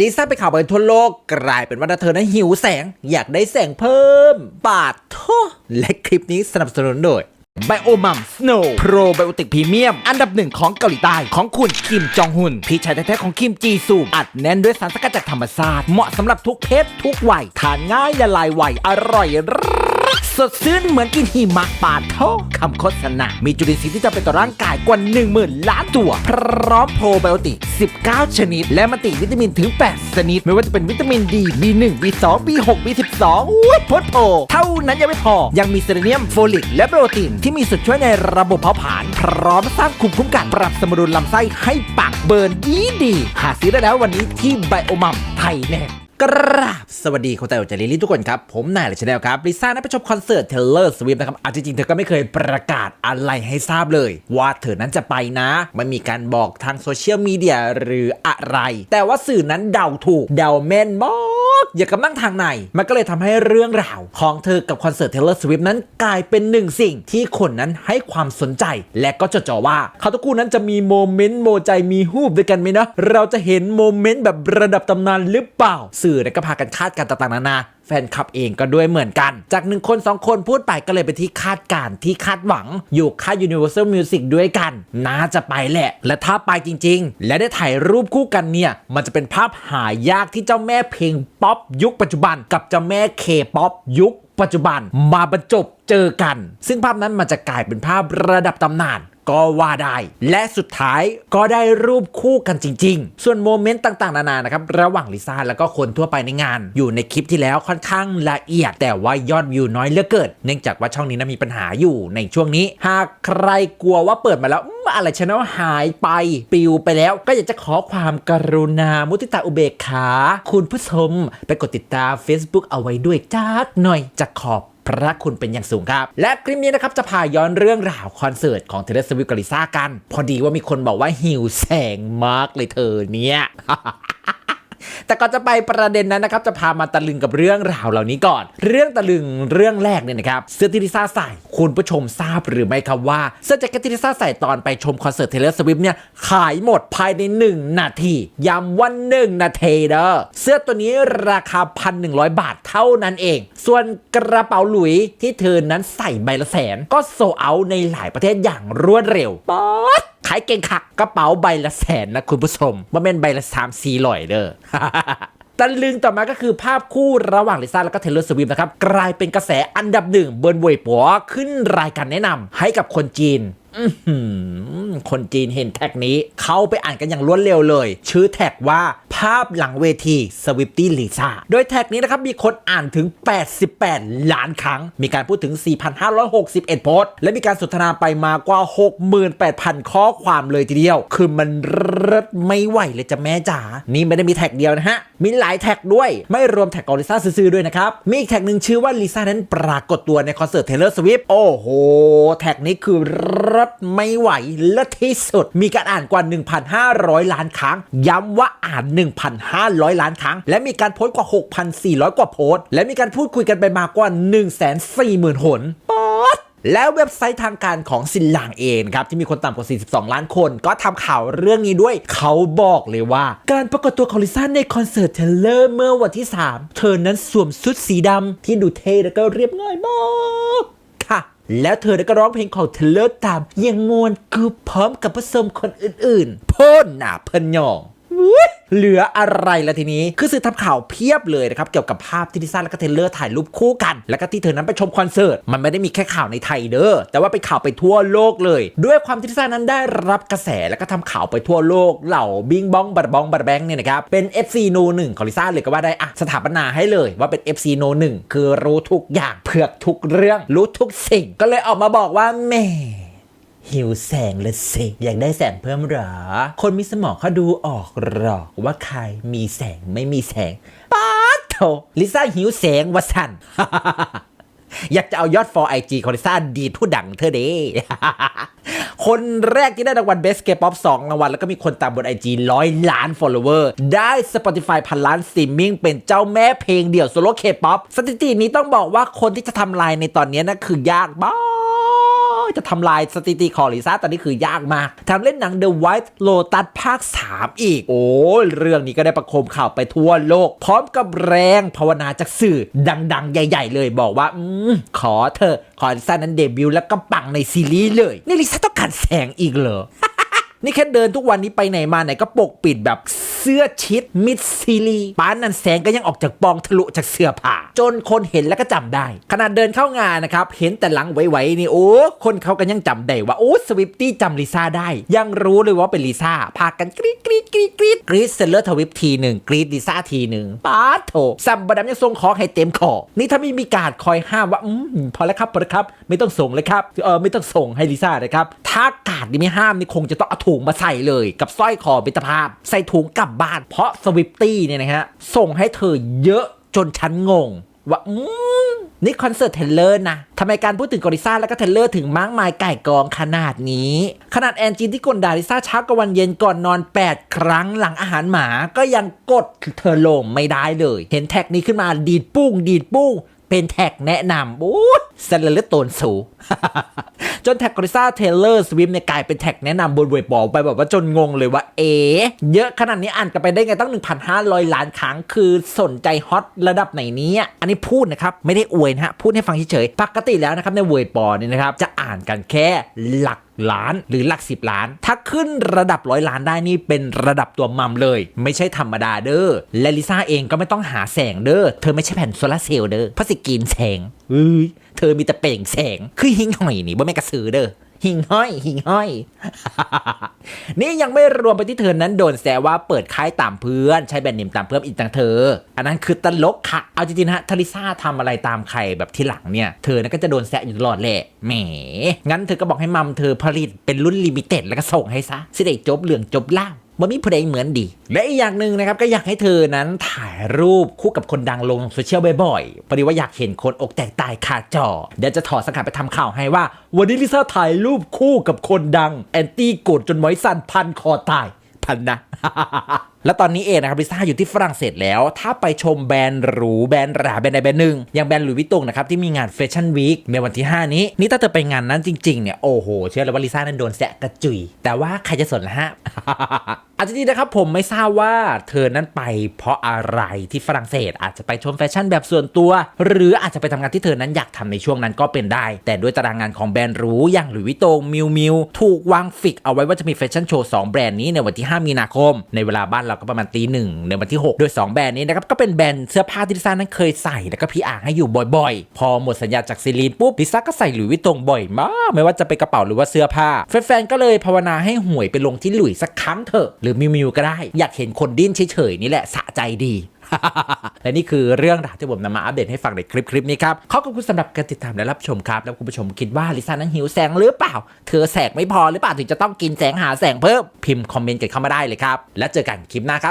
ลิซ่าไปข่าวไปทั่วโลกกลายเป็นว่าเธอนั้นหิวแสง อยากได้แสงเพิ่มปาดโทและคลิปนี้สนับสนุนโดยไบโอมัมสโนว์โปรไบโอติกพรีเมียม อันดับหนึ่งของเกาหลีใต้ของคุณคิมจองฮุน พี่ชายแท้ๆของคิมจีซูอัดแน่นด้วยสารสกัดจากธรรมชาติ เหมาะสำหรับทุกเพศทุกวัย ทานง่ายละลายไว อร่อย สดชื่นเหมือนกินหิมะปาดโทคำโฆษณา มีจุลินทรีย์ที่จะเป็นต่อร่างกายกว่า 10,000 ล้านตัว พร้อมโปรไบโอติก 19 ชนิด และมัลติวิตามินถึง 8 ชนิด ไม่ว่าจะเป็นวิตามินดี B1 B2 B6 B12 อุ้ยพดโผเท่านั้นยังไม่พอ ยังมีเซเลเนียมโฟลิก และโปรตีนที่มีส่วนช่วยในระบบเผาผลาญ พร้อมสร้างภูมิคุ้มกันปรับสมดุลลำไส้ให้ปักเบิร์นดีดี หาซื้อได้แล้ววันนี้ที่ไบโอมัมไทยแลนด์ กราบสวัสดีคนไต่ใจลีลี่ทุกคนครับ ผมนายเลยชาแนลครับ ลิซ่าได้ไปชมคอนเสิร์ตเทเลอร์สวิฟนะครับอาจริงๆ เธอก็ไม่เคยประกาศอะไรให้ทราบเลย ว่าเธอนั้นจะไปนะ ไม่มีการบอกทางโซเชียลมีเดียหรืออะไร แต่ว่าสื่อนั้นเดาถูก เดาแม่นมาก อย่ากำลังทางใน มันก็เลยทำให้เรื่องราว ของเธอกับคอนเสิร์ตเทเลอร์สวิฟนั้นกลายเป็นหนึ่งสิ่งที่คนนั้นให้ความสนใจ และก็จดจ่อว่าเขาทุกคู่นั้นจะมีโมเมนต์โมใจมีฮูบด้วยกันไหมนะ เราจะเห็นโมเมนต์แบบระดับตำนานหรือเปล่า สื่อก็พากันคาดการณ์ต่างๆนานาแฟนคลับเองก็ด้วยเหมือนกัน จากหนึ่งคนสองคนพูดไปก็เลยเป็นที่คาดการ์ที่คาดหวัง อยู่ค่าย Universal Music ด้วยกัน น่าจะไปแหละ และถ้าไปจริง ๆ และได้ถ่ายรูปคู่กันเนี่ย มันจะเป็นภาพหายากที่เจ้าแม่เพลงป๊อปยุคปัจจุบัน กับเจ้าแม่เคป๊อปยุคปัจจุบัน มาบรรจบเจอกัน ซึ่งภาพนั้นมันจะกลายเป็นภาพระดับตำนาน ก็ว่าได้ และสุดท้ายก็ได้รูปคู่กันจริง ๆ ส่วนโมเมนต์ต่างๆ นานานะครับ ระหว่างลิซ่าแล้วก็คนทั่วไปในงาน อยู่ในคลิปที่แล้วค่อนข้างละเอียด แต่ว่ายอดวิวน้อยเหลือเกินเนื่องจากว่าช่องนี้นะมีปัญหาอยู่ในช่วงนี้ หากใครกลัวว่าเปิดมาแล้วอะไรชแนลหายไปปิวไปแล้ว ก็อยากจะขอความกรุณามุติตาอุเบกขา คุณผู้ชมไปกดติดตาม Facebook เอาไว้ด้วยจักหน่อยจะขอบ พระคุณเป็นอย่างสูงครับ และคลิปนี้นะครับจะพาย้อนเรื่องราวคอนเสิร์ตของเทเลสวิกลิซ่ากัน พอดีว่ามีคนบอกว่าหิวแสงมากเลยเธอเนี่ย แต่ก่อนจะไปประเด็นนั้นนะครับจะพามาตะลึงกับเรื่องราวเหล่านี้ก่อน เรื่องตะลึงเรื่องแรกเนี่ยนะครับเสื้อที่ลิซ่าใส่คุณผู้ชมทราบหรือไม่ครับว่าเสื้อแจ็คเก็ตที่ลิซ่าใส่ตอนไปชมคอนเสิร์ตเทเลสวิฟเนี่ยขายหมดภายใน 1 นาทีย้ำว่า1นาทีเด้อเสื้อตัวนี้ราคา 1,100 บาทเท่านั้นเอง ส่วนกระเป๋าหลุยที่เธอนั้นใส่ใบละแสน ก็โซเอาในหลายประเทศอย่างรวดเร็วป๊อด ขายเก่งขักกระเป๋าใบละแสนนะคุณผู้ชมว่าเป็นใบละสามสี่ลอยเด้อตะลึงต่อมาก็คือภาพคู่ระหว่างลิซ่าแล้วก็เทเลอร์สวิมนะครับ กลายเป็นกระแสอันดับหนึ่งเบิร์นเวยปัวขึ้นรายการแนะนำให้กับคนจีน คนจีนเห็นแท็กนี้ เข้าไปอ่านกันอย่างรวดเร็วเลย ชื่อแท็กว่าภาพหลังเวทีสวิฟตี้ลิซ่าโดยแท็กนี้นะครับ มีคนอ่านถึง 88 ล้านครั้ง มีการพูดถึง 4,561 โพสต์ และมีการสนทนาไปมากว่า 68,000 ข้อความเลยทีเดียว คือมันรดไม่ไหวเลยจ้ะแม่จ๋านี่ไม่ได้มีแท็กเดียวนะฮะ มีหลายแท็กด้วย ไม่รวมแท็กของลิซ่าซื้อๆด้วยนะครับ มีอีกแท็กหนึ่งชื่อว่าลิซ่านั้นปรากฏตัวในคอนเสิร์ตเทเลอร์สวิฟโอ้โหแท็กนี้คือรดไม่ไหวเลิศที่สุด มีการอ่านกว่า 1,500 ล้านครั้ง ย้ำว่าอ่าน 1,500 ล้านครั้ง และมีการโพสต์กว่า 6,400 กว่าโพสต์ และมีการพูดคุยกันไปมากว่า 140,000หนป๊อดแล้วเว็บไซต์ทางการของซินหลางเองครับ ที่มีคนต่ำกว่า 42 ล้านคน ก็ทำข่าวเรื่องนี้ด้วย เขาบอกเลยว่า การปรากฏตัวของลิซ่าในคอนเสิร์ตเทเลอร์เมื่อวันที่ 3 เธอนั้นสวมชุดสีดำที่ดูเท่แล้วก็เรียบง่ายมาก แล้วเธอก็ร้องเพลงของเทเลอร์ตามยังมวนคือพร้อมกับผสมคนอื่นๆพ่นหนาเพิ่นยอง เหลืออะไรละทีนี้ คือสื่อทำข่าวเพียบเลยนะครับ เกี่ยวกับภาพที่ลิซ่าและก็เทเลอร์ถ่ายรูปคู่กัน แล้วก็ที่เธอนั้นไปชมคอนเสิร์ต มันไม่ได้มีแค่ข่าวในไทยเด้อ แต่ว่าเป็นข่าวไปทั่วโลกเลย ด้วยความที่ลิซ่านั้นได้รับกระแสแล้วก็ทำข่าวไปทั่วโลก เหล่าบิงบองบัดบองบัดแบงเนี่ยนะครับ เป็น FC โนหนึ่งของลิซ่าเลยก็ว่าได้อะสถาปนาให้เลยว่าเป็น FC โนหนึ่งคือรู้ทุกอย่างเผือกทุกเรื่อง รู้ทุกสิ่ง ก็เลยออกมาบอกว่าแม่ หิวแสงเลยสิ อยากได้แสงเพิ่มเหรอ คนมีสมองเขาดูออกหรอกว่าใครมีแสงไม่มีแสงป๊าดโถลิซ่าหิวแสงวะสันอยากจะเอายอด for IG ของลิซ่าดีทุดังเธอเด้คนแรกที่ได้รางวัล Best K-pop 2รางวัล แล้วก็มีคนตามบน IG ร้อยล้าน follower ได้ Spotify พันล้านสตรีมมิ่งเป็นเจ้าแม่เพลงเดี่ยวโซโล่ K-pop สถิตินี้ต้องบอกว่าคนที่จะทำลายในตอนนี้นะคือยากมาก จะทำลายสถิติของลิซ่าตอนนี้คือยากมากทำเล่นหนัง The White Lotus ภาค 3 อีก โอ้เรื่องนี้ก็ได้ประโคมข่าวไปทั่วโลก พร้อมกับแรงภาวนาจากสื่อดังๆ ใหญ่ ๆ เลยบอกว่า อืม ขอเธอะขอลิซ่านั้นเดบิวต์แล้วก็ปังในซีรีส์เลย นี่ลิซ่าต้องการแสงอีกเหรอ นี่แค่เดินทุกวันนี้ไปไหนมาไหนก็ปกปิดแบบเสื้อชิดมิดซีรีป้านนันแสงก็ยังออกจากปองทะลุจากเสื้อผ้าจนคนเห็นแล้วก็จำได้ ขนาดเดินเข้างานนะครับ เห็นแต่หลังไวๆนี่โอ้คนเขากันยังจำได้ว่าโอ้สวิฟตี้จำลิซ่าได้ ยังรู้เลยว่าเป็นลิซ่าพากันกรี๊ดกรี๊ดกรี๊ดกรี๊ดกรี๊ดเซเลอร์ทวิปทีหนึ่งกรี๊ดลิซ่าทีหนึ่งป้าโถซัมบดำยังทรงของให้เต็มคอนี่ถ้าไม่มีการคอยห้ามว่าอืมพอแล้วครับพอแล้วครับ ไม่ต้องส่งเลยครับเออไม่ต้องส่งให้ลิซ่านะครับถ้ากาดนี่ไม่ห้ามนี่คงจะต้องเอาถุงมาใส่เลยกับสร้อยคอมิตรภาพ ใส่ถุงกลับบ้าน เพราะสวิฟตี้เนี่ยนะฮะส่งให้เธอเยอะจนฉันงงว่าอืมนี่คอนเสิร์ตเทเลอร์นะทำไมการพูดถึงกอริซ่าแล้วก็เทเลอร์ถึงมากมายไก่กองขนาดนี้ ขนาดแอนจีนที่กลดาลิซ่าเช้ากับวันเย็นก่อนนอน 8 ครั้งหลังอาหารหมาก็ยังกดเธอลงไม่ได้เลย เห็นแท็กนี้ขึ้นมาดีดปุ้ง ดีดปุ้ง เป็นแท็กแนะนำโอ้ยสเลเลโตนสูจนแท็กกริซ่าเทเลอร์สวิมเนี่ยกลายเป็นแท็กแนะนำบนเว็บบอลไปแบบว่าจนงงเลยว่าเอ๋เยอะขนาดนี้อ่านกันไปได้ไงตั้ง 1,500 ล้านครั้งคือสนใจฮอตระดับไหนนี้อันนี้พูดนะครับ ไม่ได้อวยนะฮะ พูดให้ฟังเฉยๆ ปกติแล้วนะครับในเว็บบอลเนี่ยนะครับ จะอ่านกันแค่หลักล้านหรือหลัก 10 ล้าน ถ้าขึ้นระดับร้อยล้านได้นี่เป็นระดับตัวมัมเลย ไม่ใช่ธรรมดาเด้อและลิซ่าเองก็ไม่ต้องหาแสงเด้อเธอไม่ใช่แผ่นโซลาร์เซลล์เด้อเพราะสิกินแสงเอ้ย เธอมีแต่เปล่งแสง คือหิงหอยนี่บ่แม่กระสือเด้อหิงห้อย หิงห้อย นี่ยังไม่รวมไปที่เธอนั้นโดนแซวว่าเปิดค่ายตามเพื่อน ใช้แบรนด์เนมตามเพื่อนอีกต่างเธอ อันนั้นคือตลกค่ะ เอาจริงๆนะฮะทาริซ่าทำอะไรตามใครแบบที่หลังเนี่ย เธอนั้นก็จะโดนแซะอยู่ตลอดแหละแหม งั้นเธอก็บอกให้มัมเธอผลิตเป็นรุ่นลิมิเต็ดแล้วก็ส่งให้ซะสิได้จบเรื่องจบเล่ามั นมีเพลงเหมือนดี และอีกอย่างหนึ่งนะครับก็อยากให้เธอนั้นถ่ายรูปคู่กับคนดังลงโซเชียลบ่อยๆพอดีว่าอยากเห็นคนอกแตกตายขาจอ เดี๋ยวจะถอดสังกัดไปทำข่าวให้ว่าวันนี้ลิซ่าถ่ายรูปคู่กับคนดัง แอนตี้โกรธจนไม้สั่นพันคอตายพันนะ แล้วตอนนี้เองนะครับลิซ่าอยู่ที่ฝรั่งเศสแล้ว ถ้าไปชมแบรนด์หรูแบรนด์หราแบรนด์ใดแบรนด์หนึ่งอย่างแบรนด์หลุยส์วิตตงนะครับที่มีงานแฟชั่นวีคในวันที่ 5 นี้ นี่ถ้าเธอไปงานนั้นจริงๆเนี่ยโอ้โห เชื่อเลยว่าลิซ่านั้นโดนแซะกระจุย แต่ว่าใครจะสนละฮะอาจจะจริงนะครับผมไม่ทราบว่าเธอนั้นไปเพราะอะไรที่ฝรั่งเศส อาจจะไปชมแฟชั่นแบบส่วนตัว หรืออาจจะไปทำงานที่เธอนั้นอยากทำในช่วงนั้นก็เป็นได้ แต่ด้วยตารางงานของแบรนด์หรูอย่างหลุยส์วิตตงมิวมิวถูกวางฟิกเอาไว้ว่าจะมีแฟชั่นโชว์2แบรนด์นี้ในวันที่ 5 มีนาคมในเวลาบ้านเราก็ประมาณตีหนึ่งในวันที่ 6 โดย 2 แบรนด์นี้นะครับก็เป็นแบรนด์เสื้อผ้าที่ลิซ่านั้นเคยใส่แล้วก็พี่อ่างให้อยู่บ่อยๆ พอหมดสัญญาจากซีรีนปุ๊บลิซ่าก็ใส่หลุยส์วิตตงบ่อยมากไม่ว่าจะเป็นกระเป๋าหรือว่าเสื้อผ้าแฟนๆก็เลยภาวนาให้หวยไปลงที่หลุยส์สักครั้งเถอะหรือมิวมิวก็ได้ อยากเห็นคนดิ้นเฉยๆนี่แหละสะใจดี และนี่คือเรื่องราวที่ผมนำมาอัปเดตให้ฟังในคลิปคลิปนี้ครับขอบคุณสำหรับการติดตามและรับชมครับ แล้วคุณผู้ชมคิดว่าลิซ่านั้นหิวแสงหรือเปล่า เธอแสงไม่พอหรือเปล่าถึงจะต้องกินแสงหาแสงเพิ่มพิมพ์คอมเมนต์กันเข้ามาได้เลยครับ แล้วเจอกันคลิปหน้าครับ